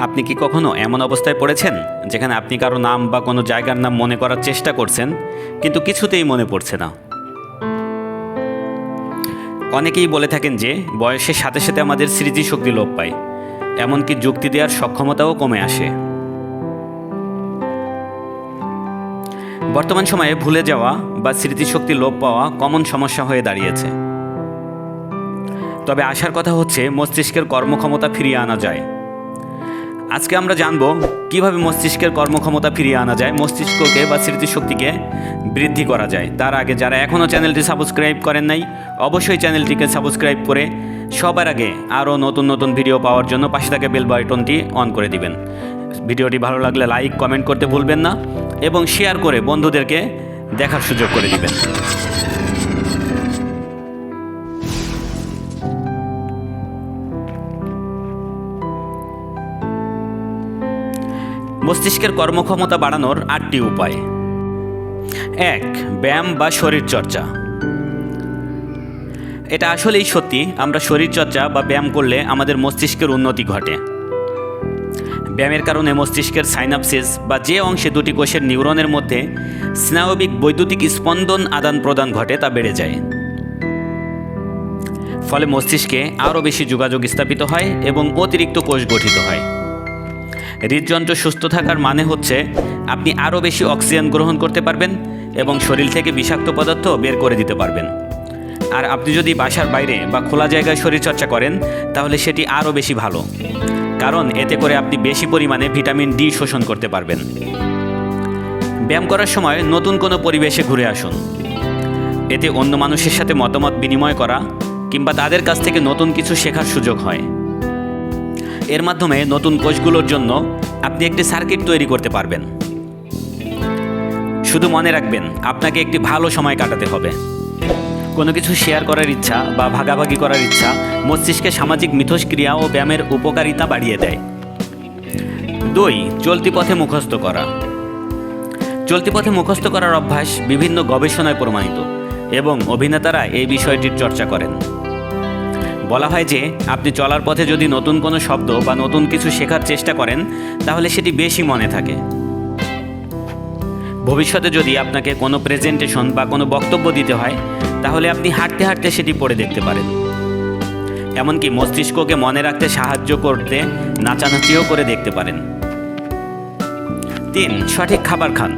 আপনি কি কখনো এমন অবস্থায় পড়েছেন যেখানে আপনি কারও নাম বা কোনো জায়গার নাম মনে করার চেষ্টা করছেন, কিন্তু কিছুতেই মনে পড়ছে না? অনেকেই বলে থাকেন যে, বয়সের সাথে সাথে আমাদের স্মৃতিশক্তি লোপ পায়। এমনকি যুক্তি দেওয়ার সক্ষমতাও কমে আসে। বর্তমান সময়ে ভুলে যাওয়া বা স্মৃতিশক্তি লোপ পাওয়া কমন সমস্যা হয়ে দাঁড়িয়েছে। তবে আসার কথা হচ্ছে, মস্তিষ্কের কর্মক্ষমতা ফিরিয়ে আনা যায়। আজকে আমরা জানব কীভাবে মস্তিষ্কের কর্মক্ষমতা ফিরিয়ে আনা যায়, মস্তিষ্ককে বা স্মৃতিশক্তিকে বৃদ্ধি করা যায়। তার আগে যারা এখনও চ্যানেলটি সাবস্ক্রাইব করেন নাই, অবশ্যই চ্যানেলটিকে সাবস্ক্রাইব করে সবার আগে আরও নতুন নতুন ভিডিও পাওয়ার জন্য পাশে থাকা বেল বাটনটি অন করে দিবেন। ভিডিওটি ভালো লাগলে লাইক, কমেন্ট করতে ভুলবেন না এবং শেয়ার করে বন্ধুদেরকে দেখার সুযোগ করে দিবেন। মস্তিষ্কের কর্মক্ষমতা বাড়ানোর আটটি উপায়। এক, ব্যায়াম বা শরীরচর্চা। এটা আসলেই সত্যি, আমরা শরীরচর্চা বা ব্যায়াম করলে আমাদের মস্তিষ্কের উন্নতি ঘটে। ব্যায়ামের কারণে মস্তিষ্কের সাইনাপসিস বা যে অংশে দুটি কোষের নিউরনের মধ্যে স্নায়বিক বৈদ্যুতিক স্পন্দন আদান প্রদান ঘটে তা বেড়ে যায়। ফলে মস্তিষ্কে আরও বেশি যোগাযোগ স্থাপিত হয় এবং অতিরিক্ত কোষ গঠিত হয়। হৃদযন্ত্র সুস্থ থাকার মানে হচ্ছে আপনি আরও বেশি অক্সিজেন গ্রহণ করতে পারবেন এবং শরীর থেকে বিষাক্ত পদার্থ বের করে দিতে পারবেন। আর আপনি যদি বাসার বাইরে বা খোলা জায়গায় শরীরচর্চা করেন, তাহলে সেটি আরও বেশি ভালো। কারণ এতে করে আপনি বেশি পরিমাণে ভিটামিন ডি শোষণ করতে পারবেন। ব্যায়াম করার সময় নতুন কোনো পরিবেশে ঘুরে আসুন। এতে অন্য মানুষের সাথে মতামত বিনিময় করা কিংবা তাদের কাছ থেকে নতুন কিছু শেখার সুযোগ হয়। এর মাধ্যমে নতুন কোষগুলোর জন্য আপনি একটি সার্কিট তৈরি করতে পারবেন। শুধু মনে রাখবেন, আপনাকে একটি ভালো সময় কাটাতে হবে। কোনো কিছু শেয়ার করার ইচ্ছা বা ভাগাভাগি করার ইচ্ছা মস্তিষ্কে সামাজিক মিথস্ক্রিয়া ও ব্যায়ামের উপকারিতা বাড়িয়ে দেয়। দুই, চলতি পথে মুখস্থ করা। চলতি পথে মুখস্থ করার অভ্যাস বিভিন্ন গবেষণায় প্রমাণিত এবং অভিনেতারা এই বিষয়টির চর্চা করেন। বলা হয় যে, আপনি চলার পথে যদি নতুন কোনো শব্দ বা নতুন কিছু শেখার চেষ্টা করেন, তাহলে সেটি বেশি মনে থাকে। ভবিষ্যতে যদি আপনাকে কোনো প্রেজেন্টেশন বা কোনো বক্তব্য দিতে হয়, তাহলে আপনি হাঁটতে হাঁটতে সেটি পড়ে দেখতে পারেন। এমনকি মস্তিষ্ককে মনে রাখতে সাহায্য করতে নাচানাচিও করে দেখতে পারেন। তিন, সঠিক খাবার খান।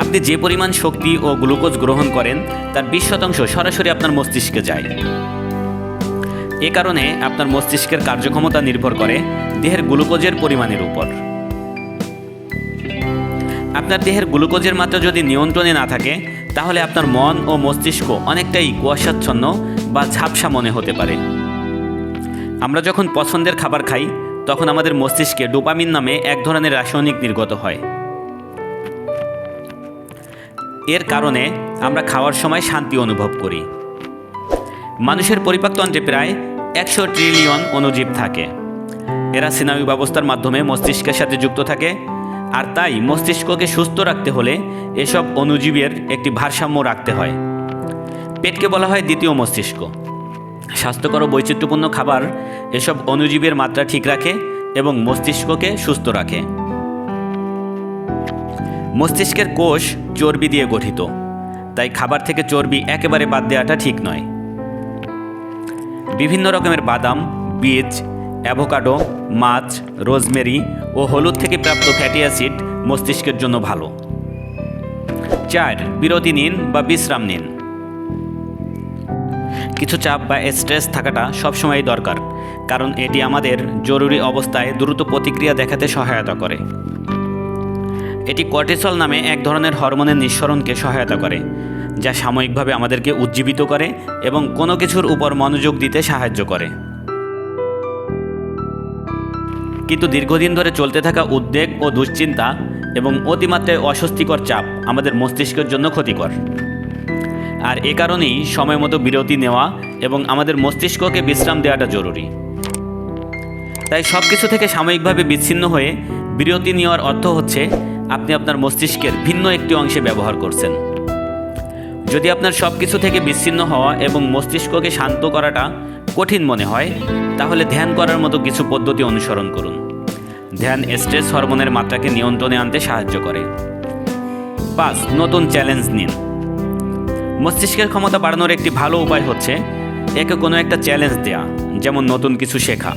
আপনি যে পরিমাণ শক্তি ও গ্লুকোজ গ্রহণ করেন, তার বিশ শতাংশ সরাসরি আপনার মস্তিষ্কে যায়। এ কারণে আপনার মস্তিষ্কের কার্যক্ষমতা নির্ভর করে দেহের গ্লুকোজের পরিমাণের উপর। আপনার দেহের গ্লুকোজের মাত্রা যদি নিয়ন্ত্রণে না থাকে, তাহলে আপনার মন ও মস্তিষ্ক অনেকটাই কুয়াশাচ্ছন্ন বা ঝাপসা মনে হতে পারে। আমরা যখন পছন্দের খাবার খাই, তখন আমাদের মস্তিষ্কে ডোপামিন নামে এক ধরনের রাসায়নিক নির্গত হয়। এর কারণে আমরা খাওয়ার সময় শান্তি অনুভব করি। মানুষের পরিপাকতন্ত্রে প্রায় একশো ট্রিলিয়ন অণুজীব থাকে। এরা স্নায়ু ব্যবস্থার মাধ্যমে মস্তিষ্কের সাথে যুক্ত থাকে, আর তাই মস্তিষ্ককে সুস্থ রাখতে হলে এসব অণুজীবের একটি ভারসাম্য রাখতে হয়। পেটকে বলা হয় দ্বিতীয় মস্তিষ্ক। স্বাস্থ্যকর বৈচিত্র্যপূর্ণ খাবার এসব অণুজীবের মাত্রা ঠিক রাখে এবং মস্তিষ্ককে সুস্থ রাখে। মস্তিষ্কের কোষ চর্বি দিয়ে গঠিত। তাই খাবার থেকে চর্বি একেবারে বাদ দেওয়াটা ঠিক নয়। বিভিন্ন রকমের বাদাম, বীজ, অ্যাভোকাডো, মাছ, রোজমেরি ও হলুদ থেকে প্রাপ্ত ফ্যাটি অ্যাসিড মস্তিষ্কের জন্য ভালো। চার, বিরতি নিন বা বিশ্রাম নিন। কিছু চাপ বা স্ট্রেস থাকাটা সবসময় দরকার, কারণ এটি আমাদের জরুরি অবস্থায় দ্রুত প্রতিক্রিয়া দেখাতে সহায়তা করে। এটি কর্টিসল নামে এক ধরনের হরমোনের নিঃসরণকে সহায়তা করে, যা সাময়িকভাবে আমাদেরকে উজ্জীবিত করে এবং কোনো কিছুর উপর মনোযোগ দিতে সাহায্য করে। কিন্তু দীর্ঘদিন ধরে চলতে থাকা উদ্বেগ ও দুশ্চিন্তা এবং অতিমাত্রায় অস্বস্তিকর চাপ আমাদের মস্তিষ্কের জন্য ক্ষতিকর। আর এ কারণেই সময় মতো বিরতি নেওয়া এবং আমাদের মস্তিষ্ককে বিশ্রাম দেওয়াটা জরুরি। তাই সব কিছু থেকে সাময়িকভাবে বিচ্ছিন্ন হয়ে বিরতি নেওয়ার অর্থ হচ্ছে আপনি আপনার মস্তিষ্কের ভিন্ন একটি অংশে ব্যবহার করছেন। যদি আপনার সব কিছু থেকে বিচ্ছিন্ন হওয়া এবং মস্তিষ্ককে শান্ত করাটা কঠিন মনে হয়, তাহলে ধ্যান করার মতো কিছু পদ্ধতি অনুসরণ করুন। ধ্যান স্ট্রেস হরমোনের মাত্রাকে নিয়ন্ত্রণে আনতে সাহায্য করে। পাঁচ, নতুন চ্যালেঞ্জ নিন। মস্তিষ্কের ক্ষমতা বাড়ানোর একটি ভালো উপায় হচ্ছে একে কোনো একটা চ্যালেঞ্জ দেয়া, যেমন নতুন কিছু শেখা।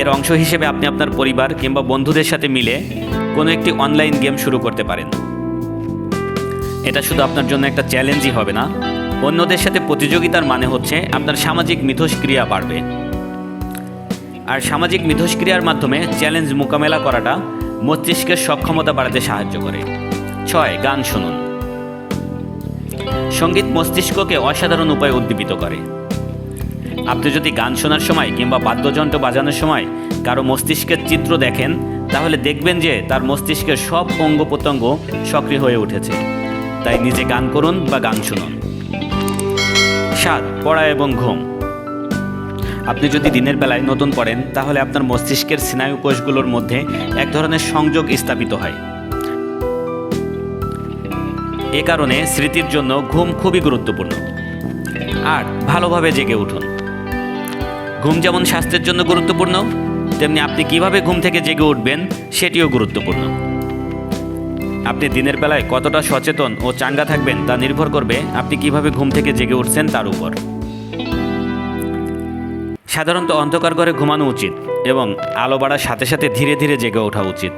এর অংশ হিসেবে আপনি আপনার পরিবার কিংবা বন্ধুদের সাথে মিলে কোনো একটি অনলাইন গেম শুরু করতে পারেন। এটা শুধু আপনার জন্য একটা চ্যালেঞ্জই হবে না। অন্যদের সাথে প্রতিযোগিতার মানে হচ্ছে আপনার সামাজিক মিথস্ক্রিয়া বাড়বে। আর সামাজিক মিথস্ক্রিয়ার মাধ্যমে চ্যালেঞ্জ মোকাবেলা করাটা মস্তিষ্কের সক্ষমতা বাড়াতে সাহায্য করে। ছয়, গান শুনুন। সংগীত মস্তিষ্ককে অসাধারণ উপায়ে উদ্দীপিত করে। আপনি যদি গান শোনার সময় কিংবা বাদ্যযন্ত্র বাজানোর সময় কারও মস্তিষ্কের চিত্র দেখেন, তাহলে দেখবেন যে তার মস্তিষ্কের সব অঙ্গ প্রত্যঙ্গ সক্রিয় হয়ে উঠেছে। তাই নিজে গান করুন বা গান শুনুন। সাত, পড়া এবং ঘুম। আপনি যদি দিনের বেলায় নতুন পড়েন, তাহলে আপনার মস্তিষ্কের স্নায়ু কোষগুলোর মধ্যে এক ধরনের সংযোগ স্থাপিত হয়। এ কারণে স্মৃতির জন্য ঘুম খুবই গুরুত্বপূর্ণ। আর ভালোভাবে জেগে উঠুন। ঘুম যেমন স্বাস্থ্যের জন্য গুরুত্বপূর্ণ তেমনি আপনি কীভাবে ঘুম থেকে জেগে উঠবেন, সেটিও গুরুত্বপূর্ণ। আপনি দিনের বেলায় কতটা সচেতন ও চাঙ্গা থাকবেন তা নির্ভর করবে আপনি কীভাবে ঘুম থেকে জেগে উঠছেন তার উপর। সাধারণত অন্ধকার ঘরে ঘুমানো উচিত এবং আলো বাড়ার সাথে সাথে ধীরে ধীরে জেগে ওঠা উচিত।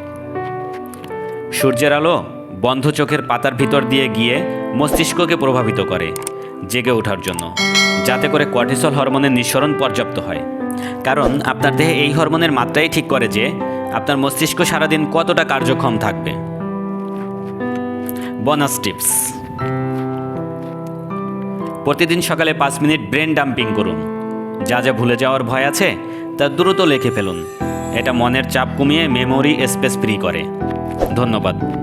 সূর্যের আলো বন্ধ চোখের পাতার ভিতর দিয়ে গিয়ে মস্তিষ্ককে প্রভাবিত করে জেগে ওঠার জন্য, যাতে করে কর্টিসল হরমোনের নিঃসরণ পর্যাপ্ত হয়। কারণ আপনার দেহে এই হরমোনের মাত্রাই ঠিক করে যে আপনার মস্তিষ্ক সারাদিন কতটা কার্যক্ষম থাকবে। বোনাস টিপস প্রতিদিন সকালে পাঁচ মিনিট ব্রেন ডাম্পিং করুন। যা যা ভুলে যাওয়ার ভয় আছে, তা দ্রুত লিখে ফেলুন। এটা মনের চাপ কমিয়ে মেমোরি স্পেস ফ্রি করে। ধন্যবাদ।